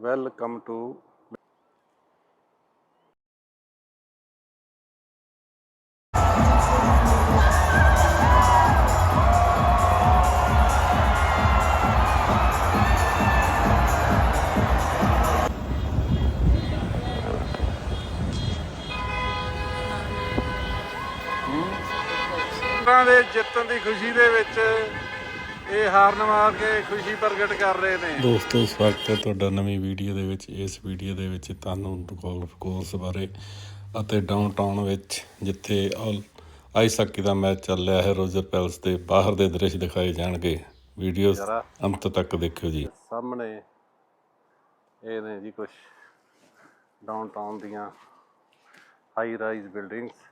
Welcome to ਲੋਕਾਂ ਦੇ ਜਿੱਤਣ ਦੀ ਖੁਸ਼ੀ ਦੇ ਵਿੱਚ ਇਹ ਹਾਰਨ ਮਾਰ ਕੇ ਖੁਸ਼ੀ ਪ੍ਰਗਟ ਕਰ ਰਹੇ ਨੇ। ਦੋਸਤੋ ਸਵਾਗਤ ਹੈ ਤੁਹਾਡਾ ਨਵੀਂ ਵੀਡੀਓ ਦੇ ਵਿੱਚ। ਇਸ ਵੀਡੀਓ ਦੇ ਵਿੱਚ ਤੁਹਾਨੂੰ ਗੋਲਫ ਕੋਰਸ ਬਾਰੇ ਅਤੇ ਡਾਊਨਟਾਊਨ ਵਿੱਚ ਜਿੱਥੇ ਆਈਸ ਹਾਕੀ ਦਾ ਮੈਚ ਚੱਲ ਰਿਹਾ ਹੈ ਰੋਜਰ ਪੈਲਸ ਦੇ ਬਾਹਰ ਦੇ ਦ੍ਰਿਸ਼ ਦਿਖਾਏ ਜਾਣਗੇ। ਵੀਡੀਓ। ਅੰਤ ਤੱਕ ਦੇਖਿਓ ਜੀ। ਸਾਹਮਣੇ ਇਹ ਨੇ ਜੀ ਕੁਝ ਡਾਊਨਟਾਊਨ ਦੀਆਂ ਹਾਈ ਰਾਈਜ਼ ਬਿਲਡਿੰਗਸ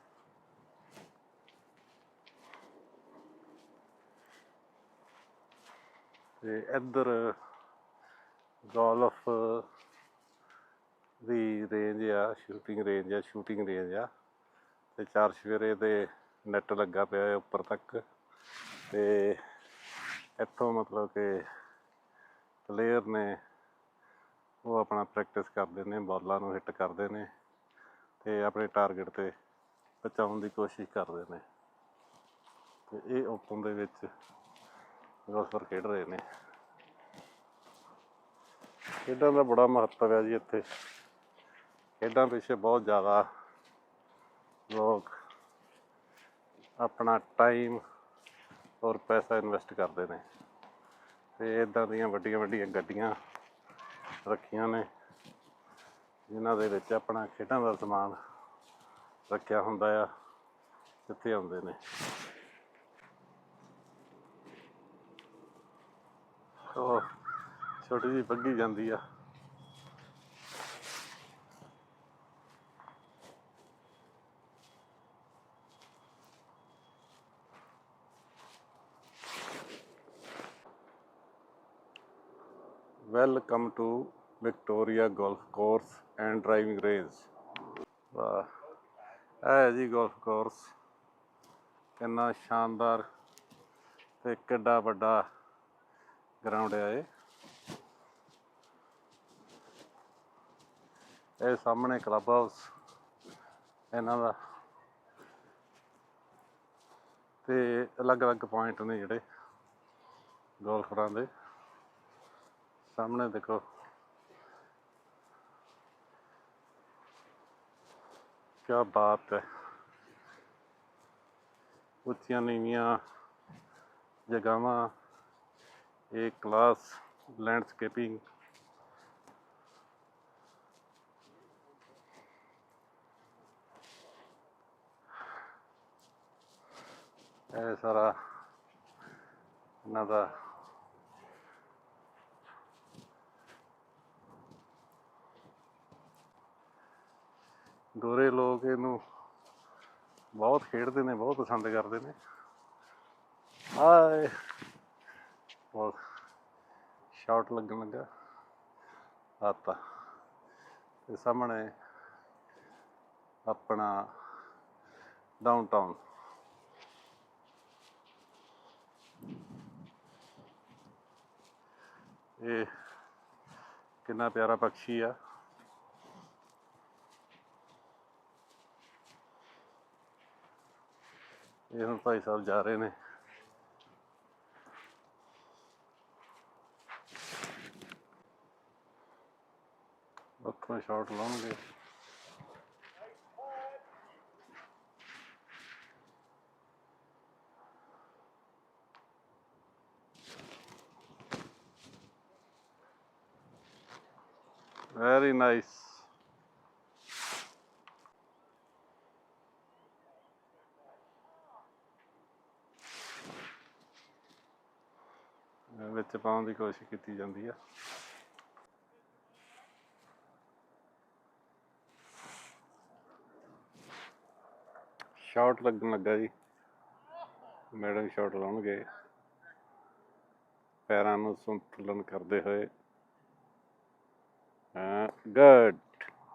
ਤੇ ਇੱਧਰ ਗੋਲਫ ਦੀ ਰੇਂਜ ਆ ਸ਼ੂਟਿੰਗ ਰੇਂਜ ਆ ਸ਼ੂਟਿੰਗ ਰੇਂਜ ਆ। ਤੇ ਚਾਰ ਸਵੇਰੇ ਦੇ ਨੈਟ ਲੱਗਾ ਪਿਆ ਹੈ ਉੱਪਰ ਤੱਕ। ਤੇ ਇੱਥੋਂ ਮਤਲਬ ਕਿ ਪਲੇਅਰ ਨੇ ਉਹ ਆਪਣਾ ਪ੍ਰੈਕਟਿਸ ਕਰਦੇ ਨੇ, ਬਾਲਾਂ ਨੂੰ ਹਿੱਟ ਕਰਦੇ ਨੇ ਤੇ ਆਪਣੇ ਟਾਰਗੇਟ ਤੇ ਪਹੁੰਚਾਉਣ ਦੀ ਕੋਸ਼ਿਸ਼ ਕਰਦੇ ਨੇ। ਤੇ ਇਹ ਓਪਨ ਦੇ ਵਿੱਚ ਗੋਲਫਰ ਖੇਡ ਰਹੇ ਨੇ। ਖੇਡਾਂ ਦਾ ਬੜਾ ਮਹੱਤਵ ਹੈ ਜੀ ਇੱਥੇ। ਖੇਡਾਂ ਪਿੱਛੇ ਬਹੁਤ ਜ਼ਿਆਦਾ ਲੋਕ ਆਪਣਾ ਟਾਈਮ ਔਰ ਪੈਸਾ ਇਨਵੈਸਟ ਕਰਦੇ ਨੇ। ਤੇ ਇਦਾਂ ਦੀਆਂ ਵੱਡੀਆਂ ਵੱਡੀਆਂ ਗੱਡੀਆਂ ਰੱਖੀਆਂ ਨੇ, ਜਿਨ੍ਹਾਂ ਦੇ ਵਿੱਚ ਆਪਣਾ ਖੇਡਾਂ ਦਾ ਸਮਾਨ ਰੱਖਿਆ ਹੁੰਦਾ ਆ, ਜਿੱਥੇ ਆਉਂਦੇ ਨੇ। ਉਹ ਛੋਟੀ ਜਿਹੀ ਬੱਗੀ ਜਾਂਦੀ ਆ। Welcome to Victoria golf course and driving range ਵਾਹ, ਇਹ ਜੀ ਗੋਲਫ ਕੋਰਸ ਕਿੰਨਾ ਸ਼ਾਨਦਾਰ ਤੇ ਕਿੱਡਾ ਵੱਡਾ ਗਰਾਊਂਡ ਹੈ ਇਹ। ਇਹ ਸਾਹਮਣੇ ਕਲੱਬ ਹਾਊਸ ਇਹਨਾਂ ਦਾ। ਤੇ ਅਲੱਗ-ਅਲੱਗ ਪੁਆਇੰਟ ਨੇ ਜਿਹੜੇ ਗੋਲਫਰਾਂ ਦੇ। ਸਾਹਮਣੇ ਦੇਖੋ। ਕੀ ਬਾਤ ਹੈ। ਉੱਚੀਆਂ ਨੀਵੀਆਂ ਜਗ੍ਹਾਵਾਂ। ਇਹ ਕਲਾਸ ਲੈਂਡਸਕੇਪਿੰਗ। ਇਹ ਸਾਰਾ ਇਹਨਾਂ ਦਾ ਗੋਰੇ ਲੋਕ ਇਹਨੂੰ ਬਹੁਤ ਖੇਡਦੇ ਨੇ, ਬਹੁਤ ਪਸੰਦ ਕਰਦੇ ਨੇ। ਆਏ। ਬਹੁਤ ਸ਼ਾਟ ਲੱਗਣ ਲੱਗਾ। ਆਤਾ। ਤੇ ਸਾਹਮਣੇ ਆਪਣਾ ਡਾਊਨਟਾਊਨ ਇਹ ਕਿੰਨਾ ਪਿਆਰਾ ਪੰਛੀ ਆ। ਇਹ ਹੁਣ ਭਾਈ ਸਾਹਿਬ ਜਾ ਰਹੇ ਨੇ। ਉੱਥੋਂ ਸ਼ਾਟ ਲਾਉਣਗੇ। ਵੈਰੀ ਨਾਈਸ ਵਿੱਚ ਪਾਉਣ ਦੀ ਕੋਸ਼ਿਸ਼ ਕੀਤੀ ਜਾਂਦੀ ਆ। ਸ਼ਾਟ ਲੱਗਣ ਲੱਗਾ ਜੀ। ਮੈਡਮ ਸ਼ਾਟ ਲਾਉਣਗੇ। ਪੈਰਾਂ ਨੂੰ ਸੰਤੁਲਨ ਕਰਦੇ ਹੋਏ। ਹਾਂ ਗੁੱਡ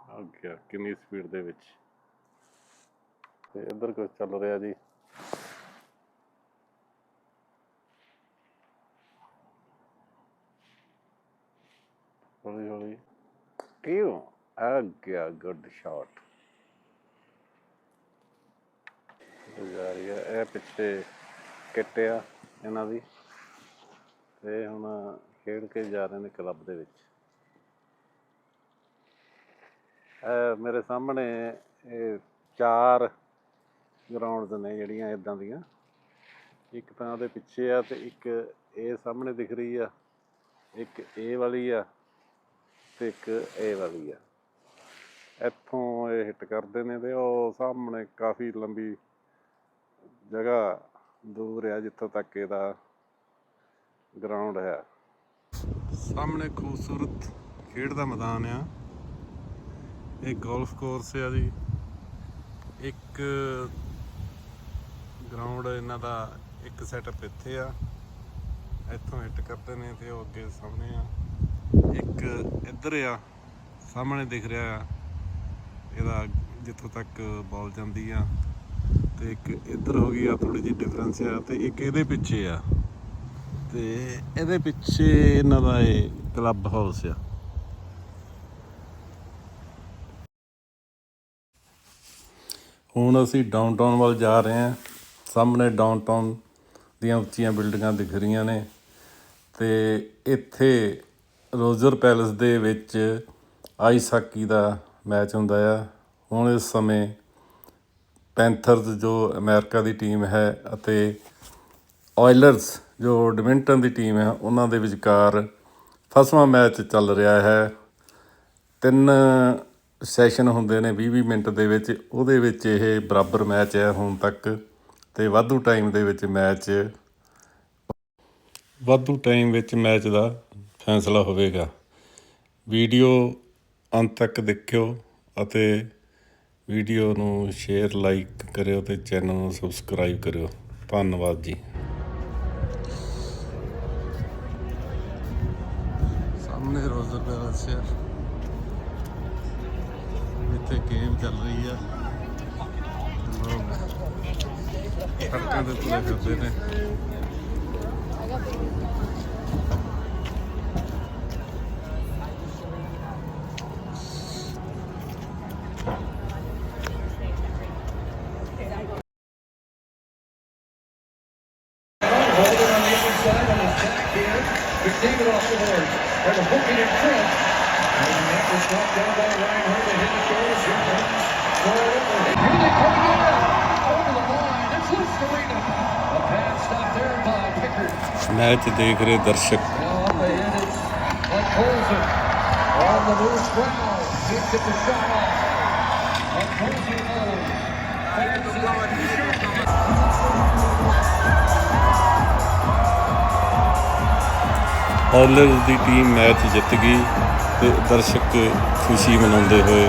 ਆ ਗਿਆ, ਕਿੰਨੀ ਸਪੀਡ ਦੇ ਵਿੱਚ। ਤੇ ਇੱਧਰ ਕੁਝ ਚੱਲ ਰਿਹਾ ਜੀ। ਹੌਲੀ ਹੌਲੀ ਕਿਉਂ? ਆ ਗਿਆ ਗੁੱਡ ਸ਼ਾਟ ਜਾ ਰਹੀ ਯਾਰੀ ਇਹ ਪਿੱਛੇ ਕਿੱਟਿਆ ਇਹਨਾਂ ਦੀ। ਤੇ ਹੁਣ ਖੇਡ ਕੇ ਜਾ ਰਹੇ ਨੇ ਕਲੱਬ ਦੇ ਵਿੱਚ। ਇਹ ਮੇਰੇ ਸਾਹਮਣੇ ਇਹ ਚਾਰ ਗਰਾਊਂਡਸ ਨੇ ਜਿਹੜੀਆਂ ਇਦਾਂ ਦੀਆਂ। ਇੱਕ ਤਾਂ ਉਹਦੇ ਪਿੱਛੇ ਆ ਤੇ ਇੱਕ ਇਹ ਸਾਹਮਣੇ ਦਿਖ ਰਹੀ ਆ। ਇੱਕ ਇਹ ਵਾਲੀ ਆ ਤੇ ਇੱਕ ਇਹ ਵਾਲੀ ਆ। ਇੱਥੋਂ ਇਹ ਹਿੱਟ ਕਰਦੇ ਨੇ ਤੇ ਉਹ ਸਾਹਮਣੇ ਕਾਫੀ ਲੰਬੀ ਜਗ੍ਹਾ ਦੂਰ ਆ ਜਿੱਥੋਂ ਤੱਕ ਇਹਦਾ ਗਰਾਊਂਡ ਹੈ। ਸਾਹਮਣੇ ਖੂਬਸੂਰਤ ਖੇਡ ਦਾ ਮੈਦਾਨ ਆ। ਇਹ ਗੋਲਫ ਕੋਰਸ ਆ ਜੀ। ਇੱਕ ਗਰਾਊਂਡ ਇਹਨਾਂ ਦਾ ਇੱਕ ਸੈਟਅਪ ਇੱਥੇ ਆ। ਇੱਥੋਂ ਹਿੱਟ ਕਰਦੇ ਨੇ ਤੇ ਉਹ ਅੱਗੇ ਸਾਹਮਣੇ ਆ। ਇੱਕ ਇੱਧਰ ਆ, ਸਾਹਮਣੇ ਦਿਖ ਰਿਹਾ ਆ। ਇਹਦਾ ਜਿੱਥੋਂ ਤੱਕ ਬਾਲ ਜਾਂਦੀ ਆ। ਤੇ ਇੱਕ ਇੱਧਰ ਹੋ ਗਈ ਆ ਥੋੜੀ ਜਿਹੀ ਡਿਫਰੈਂਸ ਆ ਤੇ ਇੱਕ ਇਹਦੇ ਪਿੱਛੇ ਆ। ਤੇ ਇਹਦੇ ਪਿੱਛੇ ਇਹਨਾਂ ਦਾ ਇਹ ਕਲੱਬ ਹਾਊਸ ਆ। ਹੁਣ ਅਸੀਂ ਡਾਊਨਟਾਊਨ ਵੱਲ ਜਾ ਰਹੇ ਹਾਂ। ਸਾਹਮਣੇ ਡਾਊਨਟਾਊਨ ਦੀਆਂ ਉੱਚੀਆਂ ਬਿਲਡਿੰਗਾਂ ਦਿਖ ਰਹੀਆਂ ਨੇ। ਤੇ ਇੱਥੇ ਰੋਜ਼ਰ ਪੈਲੇਸ ਦੇ ਵਿੱਚ ਆਈਸਾਕੀ ਦਾ ਮੈਚ ਹੁੰਦਾ ਆ। ਹੁਣ ਇਸ ਸਮੇਂ ਪੈਂਥਰਸ ਜੋ ਅਮਰੀਕਾ ਦੀ ਟੀਮ ਹੈ ਅਤੇ ਆਇਲਰਸ ਜੋ ਐਡਮਿੰਟਨ ਦੀ ਟੀਮ ਹੈ, ਉਹਨਾਂ ਦੇ ਵਿਚਕਾਰ ਫਸਵਾਂ ਮੈਚ ਚੱਲ ਰਿਹਾ ਹੈ। ਤਿੰਨ ਸੈਸ਼ਨ ਹੁੰਦੇ ਨੇ 20-20 ਮਿੰਟ ਦੇ ਵਿੱਚ, ਉਹਦੇ ਵਿੱਚ ਇਹ ਬਰਾਬਰ ਮੈਚ ਹੈ ਹੁਣ ਤੱਕ ਤੇ ਵਾਧੂ ਟਾਈਮ ਦੇ ਵਿੱਚ ਮੈਚ ਵਾਧੂ ਟਾਈਮ ਵਿੱਚ ਮੈਚ ਦਾ ਫੈਸਲਾ ਹੋਵੇਗਾ। ਵੀਡੀਓ ਅੰਤ ਤੱਕ ਦੇਖਿਓ ਅਤੇ ਵੀਡੀਓ ਨੂੰ ਸ਼ੇਅਰ, ਲਾਈਕ ਕਰਿਓ ਤੇ ਚੈਨਲ ਨੂੰ ਸਬਸਕ੍ਰਾਈਬ ਕਰਿਓ। ਧੰਨਵਾਦ ਜੀ। ਸਾਹਮਣੇ ਰੋਜ਼ਰ ਪੈਲਸ ਹੈ ਇੱਥੇ ਗੇਮ ਚੱਲ ਰਹੀ ਆ। ਲੋਕ ਸੜਕਾਂ ਦੇ ਤੁਰੇ ਫਿਰਦੇ ਨੇ। here. McDavid off the board. There's hook it in front. And that was knocked down by hit the goal. Here comes Here they come again. Over the line. It's to there by Знаете, до игры the the in the ਦੀ team match ਜਿੱਤ ਗਈ ਤੇ ਦਰਸ਼ਕ ਖੁਸ਼ੀ ਮਨਾਉਂਦੇ ਹੋਏ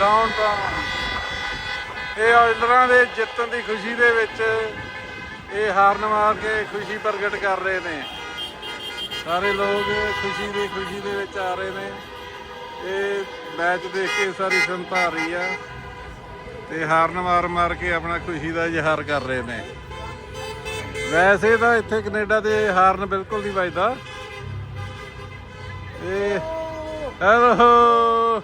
downtown ਇਹ ਆਇਲਰਾਂ ਦੇ ਜਿੱਤਣ ਦੀ ਖੁਸ਼ੀ ਦੇ ਵਿੱਚ ਇਹ ਹਾਰਨ ਮਾਰ ਕੇ ਖੁਸ਼ੀ ਪ੍ਰਗਟ ਕਰ ਰਹੇ ਨੇ। ਸਾਰੇ ਲੋਕ ਖੁਸ਼ੀ ਦੀ ਖੁਸ਼ੀ ਦੇ ਵਿੱਚ ਆ ਰਹੇ ਨੇ। ਇਹ ਮੈਚ ਦੇਖ ਕੇ ਸਾਰੀ ਸੰਤਾ ਆ ਰਹੀ ਆ ਤੇ ਹਾਰਨ ਮਾਰ ਮਾਰ ਕੇ ਆਪਣਾ ਖੁਸ਼ੀ ਦਾ ਇਜ਼ਹਾਰ ਕਰ ਰਹੇ ਨੇ। ਵੈਸੇ ਤਾਂ ਇੱਥੇ ਕੈਨੇਡਾ ਦੇ ਹਾਰਨ ਬਿਲਕੁਲ ਨਹੀਂ ਵੱਜਦਾ। ਇਹ ਹੈਲੋ!